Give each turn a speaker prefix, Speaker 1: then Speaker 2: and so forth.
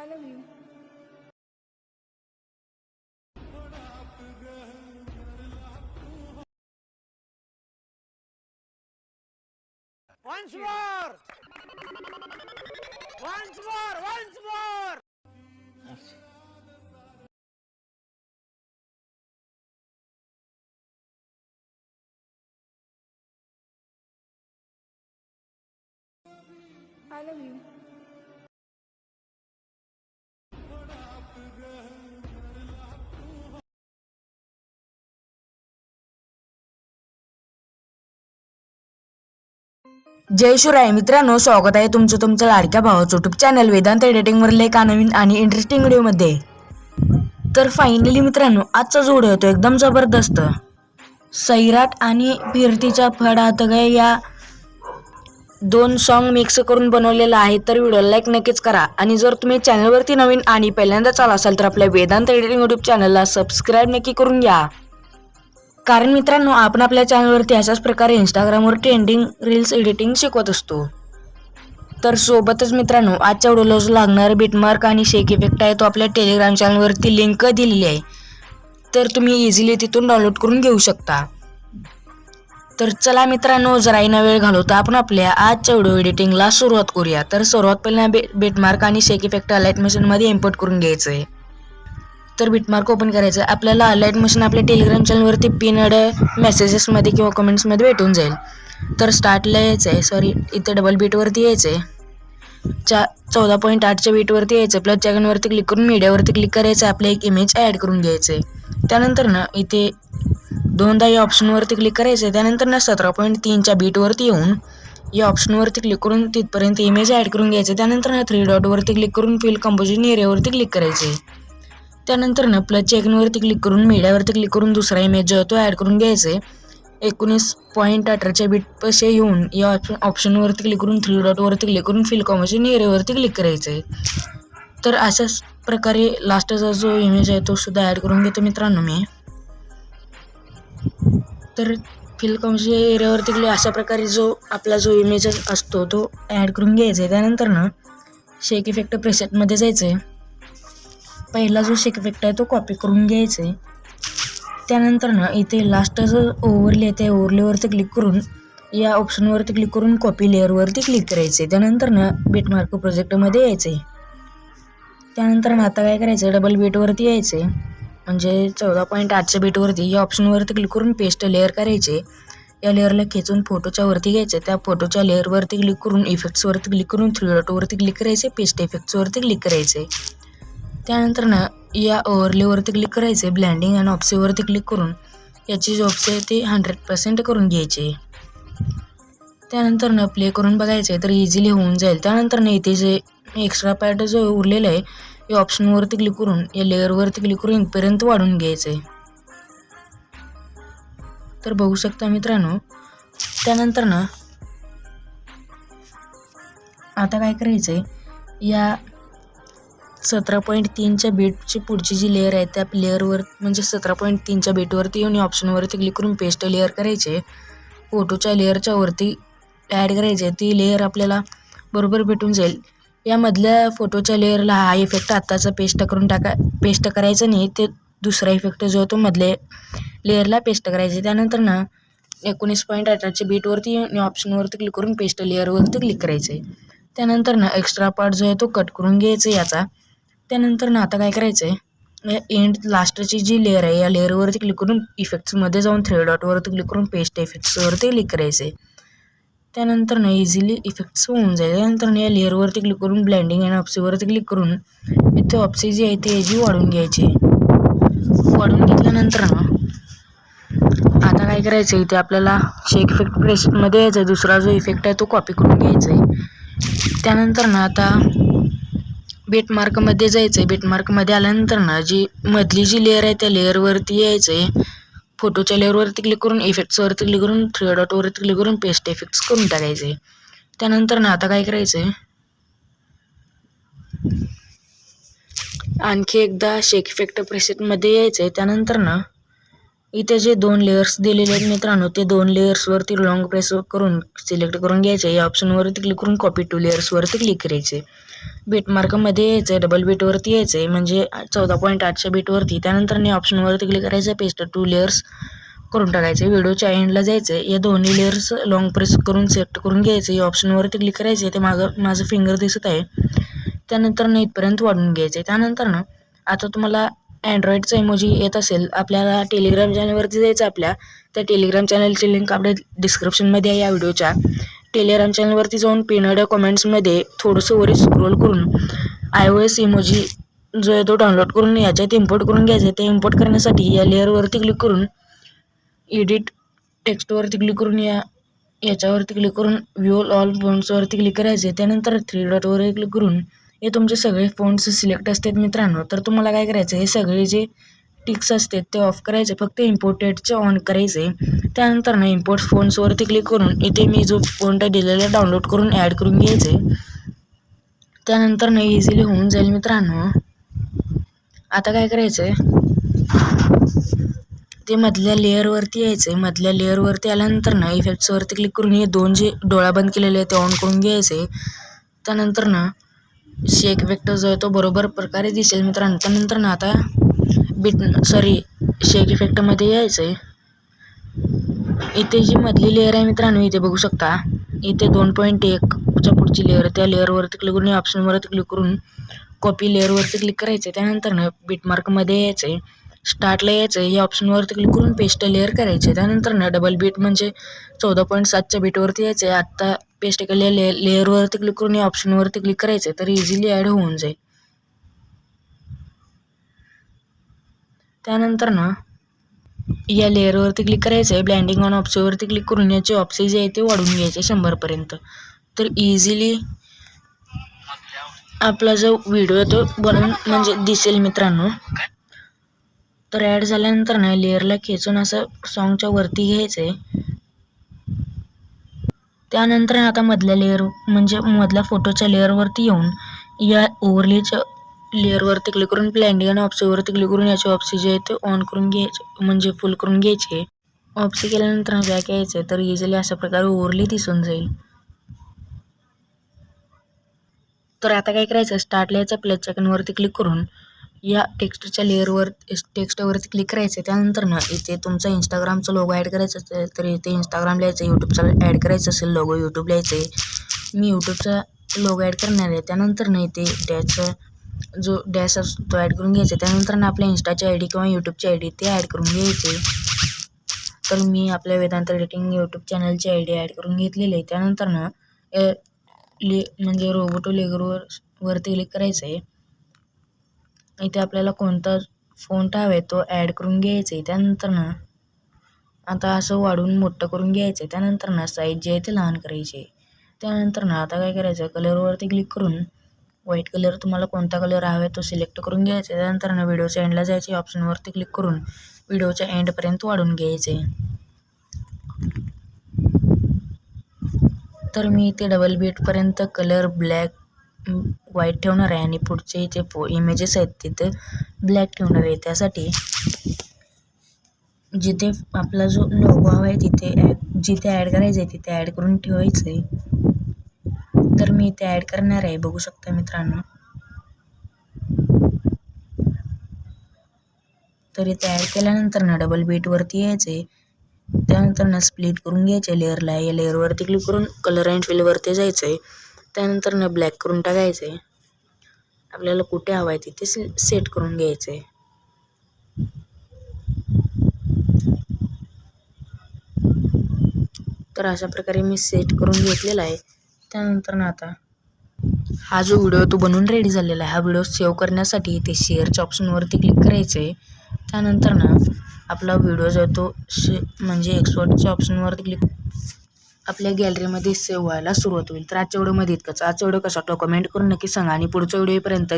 Speaker 1: I love you.
Speaker 2: Once more! Once more! Once more!
Speaker 1: I love you.
Speaker 3: जय शिवराय मित्रांनो स्वागत आहे तुमचं तुमच्या लाडक्या भावाचं युट्यूब चॅनल वेदांत एडिटिंगवरले एका नवीन आणि इंटरेस्टिंग व्हिडिओमध्ये तर फायनली मित्रांनो आजचा जो व्हिडिओ होतो एकदम जबरदस्त. सैराट आणि फिरतीचा फडात गे या दोन सॉन्ग मिक्स करून बनवलेला आहे तर व्हिडिओ लाईक नक्कीच करा. आणि जर तुम्ही चॅनलवरती नवीन आणि पहिल्यांदाच आला असाल तर आपल्या वेदांत एडिटिंग युट्यूब चॅनलला सबस्क्राईब नक्की करून घ्या. कारण मित्रांनो आपण आपल्या चॅनलवरती अशाच प्रकारे इंस्टाग्रामवर ट्रेंडिंग रील्स एडिटिंग शिकवत असतो. तर सोबतच मित्रांनो आजच्या व्हिडिओला जो लागणारा बिटमार्क आणि शेक इफेक्ट आहे तो आपल्या टेलिग्राम चॅनलवरती लिंक दिलेली आहे. तर तुम्ही इझिली तिथून डाउनलोड करून घेऊ शकता. तर चला मित्रांनो जराही न वेळ घालवता आपण आपल्या आजच्या व्हिडिओ एडिटिंगला सुरुवात करूया. तर सर्वात पहिल्या बे बेटमार्क आणि शेक इफेक्ट लाइट मशीनमध्ये इम्पोर्ट करून घ्यायचं आहे तर बिटमार्क ओपन करायचं आहे. आपल्याला लाइट मशीन आपल्या टेलिग्राम चॅनलवरती पिनड मेसेजेसमध्ये किंवा कमेंट्समध्ये भेटून जाईल. तर स्टार्टला यायचं आहे सॉरी इथे डबल बीटवरती यायचं आहे चा चौदा पॉईंट आठच्या बीटवरती यायचं आहे प्लस चॅगनवरती क्लिक करून मीडियावरती क्लिक करायचं आहे आपलं एक इमेज ॲड करून घ्यायचं आहे त्यानंतर ना इथे दोनदा या ऑप्शनवरती क्लिक करायचं आहे त्यानंतर ना सतरा पॉईंट तीनच्या बीटवरती येऊन या ऑप्शनवरती क्लिक करून तिथपर्यंत इमेज ॲड करून घ्यायचं आहे त्यानंतर ना थ्री डॉटवरती क्लिक करून फिल कंपोजिशन एरियावरती क्लिक करायचं आहे त्यानंतर ना प्लस चेकनवरती क्लिक करून मीडियावरती क्लिक करून दुसरा इमेज जो आहे तो ॲड करून घ्यायचा आहे एकोणीस पॉईंट अठराच्या बीट पसे येऊन या ऑप्शन ऑप्शनवरती क्लिक करून थ्री डॉटवरती क्लिक करून फिल कॉम्बिनेशन एरियावरती क्लिक करायचं आहे तर अशाच प्रकारे लास्टचा जो इमेज आहे तो सुद्धा ॲड करून घेतो मित्रांनो मी. तर फिल कॉम्बिनेशन एरियावरती क्लिक अशा प्रकारे जो आपला जो इमेज असतो तो ॲड करून घ्यायचा आहे त्यानंतर ना शेक इफेक्ट प्रेसेटमध्ये जायचं आहे पहिला जो शेक आहे तो कॉपी करून घ्यायचा आहे त्यानंतर ना इथे लास्ट जो ओव्हरले आहे त्या ओव्हरलेवरती क्लिक करून या ऑप्शनवरती क्लिक करून कॉपी लेअरवरती क्लिक करायचे त्यानंतर ना बेटमार्क प्रोजेक्टमध्ये यायचे त्यानंतर ना आता काय करायचं डबल बेटवरती यायचे म्हणजे चौदा पॉईंट आठच्या बेटवरती या ऑप्शनवरती क्लिक करून पेस्ट लेअर करायचे या लेअरला खेचून फोटोच्या वरती घ्यायचे त्या फोटोच्या लेअरवरती क्लिक करून इफेक्ट्सवरती क्लिक करून थ्री डॉटवरती क्लिक करायचे पेस्ट इफेक्ट्सवरती क्लिक करायचे त्यानंतर ना या ओव्हरलेवरती क्लिक करायचे ब्लँडिंग आणि ऑप्सेवरती क्लिक करून. याची जी ऑप्से आहे ती हंड्रेड पर्सेंट करून घ्यायची. त्यानंतर ना प्ले करून बघायचं आहे तर इझिली होऊन जाईल. त्यानंतर ना इथे जे एक्स्ट्रा पॅट जो उरलेला आहे या ऑप्शनवरती क्लिक करून या लेअरवरती क्लिक करून इथपर्यंत वाढून घ्यायचं आहे तर बघू शकता मित्रांनो त्यानंतर ना आता काय करायचं आहे या सतरा पॉईंट तीनच्या बीटची पुढची जी लेअर आहे त्या लेअरवर म्हणजे सतरा पॉईंट तीनच्या बीटवरती येऊन ऑप्शनवरती क्लिक करून पेस्ट लेअर करायचे. फोटोच्या लेअरच्या वरती ॲड करायचे. ती लेअर आपल्याला बरोबर भेटून जाईल. यामधल्या फोटोच्या लेअरला हा इफेक्ट आत्ताचा पेस्ट करून टाका पेस्ट करायचं नाही ते दुसरा इफेक्ट जो आहे तो मधले लेअरला पेस्ट करायचे त्यानंतर ना एकोणीस पॉईंट अठराच्या बीटवरती येऊन ऑप्शनवरती क्लिक करून पेस्ट लेअरवरती क्लिक करायचं आहे त्यानंतर ना एक्स्ट्रा पार्ट जो आहे तो कट करून घ्यायचा याचा. त्यानंतर ना आता काय करायचं म्हणजे आहे या एंड लास्टची जी लेअर आहे या लेअरवरती क्लिक करून इफेक्ट्समध्ये जाऊन थ्री डॉटवरती क्लिक करून पेस्ट इफेक्ट्सवरती क्लिक करायचं आहे त्यानंतर ना इझिली इफेक्ट्स होऊन जाईल. त्यानंतर ना या लेअरवरती क्लिक करून ब्लँडिंग आणि ऑप्सीवरती क्लिक करून इथे ऑप्सी जी आहे ती याची वाढून घ्यायची वाढून घेतल्यानंतर ना आता काय करायचं आहे इथे आपल्याला शेक इफेक्ट प्रेसमध्ये यायचं आहे दुसरा जो इफेक्ट आहे तो कॉपी करून घ्यायचा आहे त्यानंतर ना आता बेटमार्कमध्ये जायचं आहे बेटमार्कमध्ये आल्यानंतर ना जी मधली जी लेअर आहे त्या लेअरवरती यायचं आहे फोटोच्या लेअरवरती क्लिक करून इफेक्ट्सवरती क्लिक करून थ्री डॉटवरती क्लिक करून पेस्ट इफेक्ट्स करून टाकायचे आहे त्यानंतर ना आता काय करायचं आहे आणखी एकदा शेक इफेक्ट प्रेसेटमध्ये यायचं आहे त्यानंतर ना इथे जे दोन लेयर्स दिलेले आहेत मित्रांनो ते दोन लेयर्सवरती लॉंग प्रेस करून सिलेक्ट करून घ्यायचे. या ऑप्शनवरती क्लिक करून कॉपी टू लेयर्सवरती क्लिक करायचे. बीटमार्कमध्ये यायचं आहे डबल बीटवरती यायचं आहे म्हणजे चौदा पॉईंट आठच्या बीटवरती त्यानंतर मी ऑप्शनवरती क्लिक करायचं पेस्ट टू लेयर्स करून टाकायचे. व्हिडिओच्या एंडला जायचं आहे या दोन्ही लेयर्स लॉंग प्रेस करून सेट करून घ्यायचं. या ऑप्शनवरती क्लिक करायचं. ते मागं माझं फिंगर दिसत आहे. त्यानंतर ना इथपर्यंत वाढून घ्यायचं. आहे त्यानंतर ना आता तुम्हाला अँड्रॉईडचा इमोजी येत असेल आपल्याला टेलिग्राम चॅनलवरती जायचं आपल्या त्या टेलिग्राम चॅनलची लिंक आपल्या डिस्क्रिप्शनमध्ये आहे या व्हिडिओच्या टेलिग्राम चॅनलवरती जाऊन पिनड कॉमेंट्समध्ये थोडंसं वरी स्क्रोल करून आय ओ एस इमोजी जो आहे तो डाउनलोड करून याच्यात इम्पोर्ट करून घ्यायचा आहे. ते इम्पोर्ट करण्यासाठी या लेअरवरती क्लिक करून एडिट टेक्स्टवरती क्लिक करून या याच्यावरती क्लिक करून व्ह्यू ऑल पॉईंट्सवरती क्लिक करायचे. त्यानंतर थ्री डॉटवरती क्लिक करून हे तुमचे सगळे फोन्स सिलेक्ट असतात मित्रांनो. तर तुम्हाला काय करायचं हे सगळे जे टिक्स असतात ते ऑफ करायचे फक्त इम्पोर्टेडचे ऑन करायचे. त्यानंतर ना इम्पोर्ट फोन्सवरती क्लिक करून इथे मी जो फोन दिलेला डाउनलोड करून ॲड करून घ्यायचे. त्यानंतर ना इझिली होऊन जाईल मित्रांनो. आता काय करायचं आहे ते मधल्या लेअरवरती यायचं आहे मधल्या लेअरवरती आल्यानंतर ना इफेक्ट्सवरती क्लिक करून हे दोन जे डोळा बंद केलेले आहे ते ऑन करून घ्यायचे. त्यानंतर ना शेक इफेक्ट जो आहे तो बरोबर प्रकारे दिसेल. मित्रांनो त्यानंतर ना आता बिट सॉरी शेक इफेक्टमध्ये यायचं आहे इथे जी मधली लेअर आहे मित्रांनो इथे बघू शकता. इथे दोन पॉईंट एकच्या पुढची लेअर त्या लेअरवरती क्लिक करून ऑप्शनवरती क्लिक करून कॉपी लेअरवरती क्लिक करायचं त्यानंतर ना बीटमार्कमध्ये यायचं आहे स्टार्टला यायचं आहे या ऑप्शनवरती क्लिक करून पेस्ट लेअर करायचे. त्यानंतर ना डबल बीट म्हणजे चौदा पॉईंट सातच्या बीटवरती यायचं. आहे आत्ता पेस्ट केलेल्या ले लेअरवरती क्लिक करून या ऑप्शनवरती क्लिक करायचं तर इझिली ॲड होऊन जाईल. त्यानंतर ना या लेअरवरती क्लिक करायचं आहे ब्लँडिंग ऑन ऑप्शनवरती क्लिक करून याचे ऑप्शन जे आहे ते वाढून घ्यायचे शंभरपर्यंत. तर इझिली आपला जो व्हिडिओ तो बनवून म्हणजे दिसेल मित्रांनो. तर ॲड झाल्यानंतर ना लेअरला खेचून असं सॉन्गच्या वरती घ्यायचं आहे त्यानंतर आता मधल्या लेअर म्हणजे मधल्या फोटोच्या लेअरवरती येऊन या ओव्हरलेच्या लेअरवरती क्लिक करून ब्लँडिंग आणि ऑप्सीवरती क्लिक करून याचे ऑप्सी जे आहे ते ऑन करून घ्यायचे म्हणजे फुल करून घ्यायचे. ऑप्सी केल्यानंतर बॅक यायचं तर इझिली अशा प्रकारे ओव्हरली दिसून जाईल. तर आता काय करायचं? स्टार्ट यायचं प्लस सेकंडवरती क्लिक करून या टेक्स्टच्या लेअरवर टेक्स्टवरती क्लिक करायचं त्यानंतर ना इथे तुमचा इंस्टाग्रामचं लोगो ॲड करायचं असेल तर इथे इंस्टाग्राम लिहायचं यूट्यूबचा ॲड करायचं असेल लोगो यूट्यूब लिहायचं आहे मी यूट्यूबचा लोगो ॲड करणार आहे. त्यानंतर ना इथे डॅशचा जो डॅश असतो तो ॲड करून घ्यायचा त्यानंतर ना आपल्या इंस्टाची आय डी किंवा यूट्यूबची आय डी ते ॲड करून घ्यायचे तर मी आपल्या वेदांत रेटिंग यूट्यूब चॅनलची आय डी ॲड करून घेतलेली आहे. त्यानंतर ना ले म्हणजे रोबोटो लेगरवर वरती क्लिक करायचं आहे इथे आपल्याला कोणता फोंट हवा आहे तो ॲड करून घ्यायचा आहे त्यानंतर ना आता असं वाढून मोठं करून घ्यायचं आहे त्यानंतर ना साईज जे आहे ते लहान करायचे त्यानंतर ना आता काय करायचं कलरवरती क्लिक करून व्हाईट कलर तुम्हाला कोणता कलर हवा आहे तो सिलेक्ट करून घ्यायचा आहे. त्यानंतर ना व्हिडिओच्या एंडला जायचे ऑप्शनवरती क्लिक करून व्हिडिओच्या एंडपर्यंत वाढून घ्यायचे तर मी इथे डबल बीटपर्यंत कलर ब्लॅक व्हाईट ठेवणार आहे आणि पुढचे जे फो इमेजेस आहेत तिथं ब्लॅक ठेवणार आहे. त्यासाठी जिथे आपला जो लोगो हवा आहे तिथे ॲड जिथे ॲड करायचं आहे तिथे ॲड करून ठेवायचं आहे. तर मी इथे ॲड करणार आहे. बघू शकता मित्रांनो. तर इथे ॲड केल्यानंतर ना डबल बीटवरती यायचं आहे त्यानंतर ना स्प्लिट करून घ्यायचे लेअरला या लेअरवरती क्लिक करून कलर अँड फिलवरती जायचं आहे त्यानंतर ना ब्लॅक करून टाकायचं. आहे आपल्याला कुठे हवं आहे तिथे से सेट करून घ्यायचं. आहे तर अशा प्रकारे मी सेट करून घेतलेला आहे. त्यानंतर ना आता हा जो व्हिडिओ तो बनवून रेडी झालेला आहे हा व्हिडिओ सेव्ह करण्यासाठी ते शेअरच्या ऑप्शनवरती क्लिक करायचं. आहे त्यानंतर ना आपला व्हिडिओ जो आहे तो शे म्हणजे एक्सपोर्टच्या ऑप्शनवरती क्लिक आपल्या गॅलरीमध्ये सेव्ह व्हायला सुरुवात होईल. तर आजच्या व्हिडिओमध्ये इतकंच. आजच्या व्हिडिओ कसा वाटला कमेंट करून नक्की सांगा. आणि पुढच्या व्हिडिओपर्यंत